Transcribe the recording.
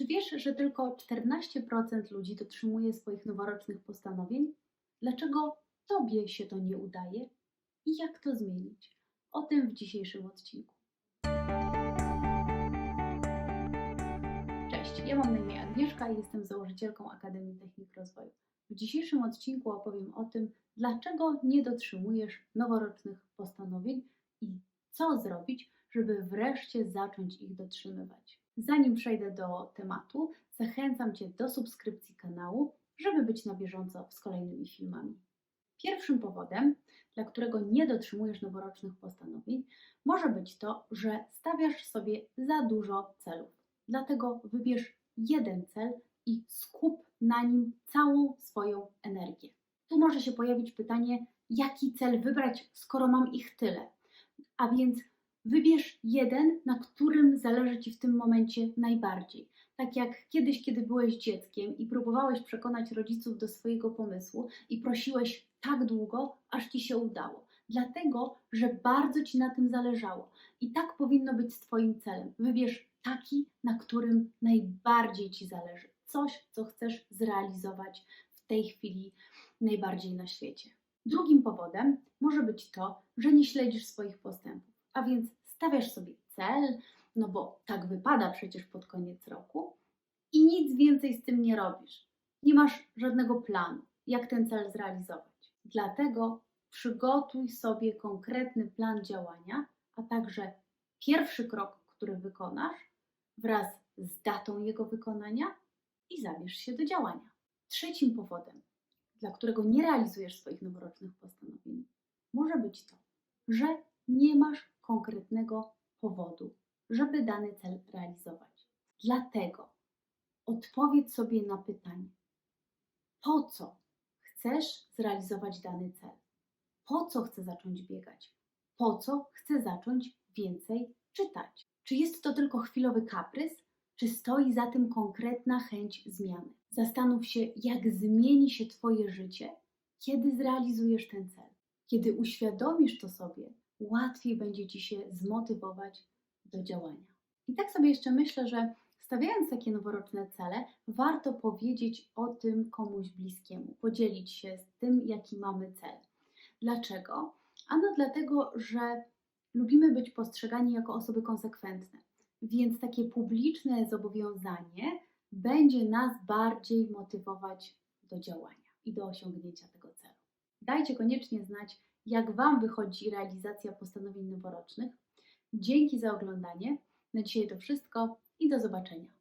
Czy wiesz, że tylko 14% ludzi dotrzymuje swoich noworocznych postanowień? Dlaczego tobie się to nie udaje? I jak to zmienić? O tym w dzisiejszym odcinku. Cześć, ja mam na imię Agnieszka i jestem założycielką Akademii Technik Rozwoju. W dzisiejszym odcinku opowiem o tym, dlaczego nie dotrzymujesz noworocznych postanowień i co zrobić, żeby wreszcie zacząć ich dotrzymywać. Zanim przejdę do tematu, zachęcam Cię do subskrypcji kanału, żeby być na bieżąco z kolejnymi filmami. Pierwszym powodem, dla którego nie dotrzymujesz noworocznych postanowień, może być to, że stawiasz sobie za dużo celów. Dlatego wybierz jeden cel i skup na nim całą swoją energię. Tu może się pojawić pytanie, jaki cel wybrać, skoro mam ich tyle. A więc wybierz jeden, na którym zależy Ci w tym momencie najbardziej. Tak jak kiedyś, kiedy byłeś dzieckiem i próbowałeś przekonać rodziców do swojego pomysłu i prosiłeś tak długo, aż Ci się udało. Dlatego, że bardzo Ci na tym zależało. I tak powinno być z Twoim celem. Wybierz taki, na którym najbardziej Ci zależy. Coś, co chcesz zrealizować w tej chwili najbardziej na świecie. Drugim powodem może być to, że nie śledzisz swoich postępów, a więc stawiasz sobie cel, no bo tak wypada przecież pod koniec roku i nic więcej z tym nie robisz. Nie masz żadnego planu, jak ten cel zrealizować. Dlatego przygotuj sobie konkretny plan działania, a także pierwszy krok, który wykonasz wraz z datą jego wykonania i zabierz się do działania. Trzecim powodem, dla którego nie realizujesz swoich noworocznych postanowień, może być to, że nie masz konkretnego powodu, żeby dany cel realizować. Dlatego odpowiedz sobie na pytanie, po co chcesz zrealizować dany cel? Po co chcę zacząć biegać? Po co chcę zacząć więcej czytać? Czy jest to tylko chwilowy kaprys, czy stoi za tym konkretna chęć zmiany? Zastanów się, jak zmieni się Twoje życie, kiedy zrealizujesz ten cel. Kiedy uświadomisz to sobie, łatwiej będzie Ci się zmotywować do działania. I tak sobie jeszcze myślę, że stawiając takie noworoczne cele, warto powiedzieć o tym komuś bliskiemu, podzielić się z tym, jaki mamy cel. Dlaczego? Ano dlatego, że lubimy być postrzegani jako osoby konsekwentne, więc takie publiczne zobowiązanie będzie nas bardziej motywować do działania i do osiągnięcia tego celu. Dajcie koniecznie znać, jak Wam wychodzi realizacja postanowień noworocznych. Dzięki za oglądanie. Na dzisiaj to wszystko i do zobaczenia.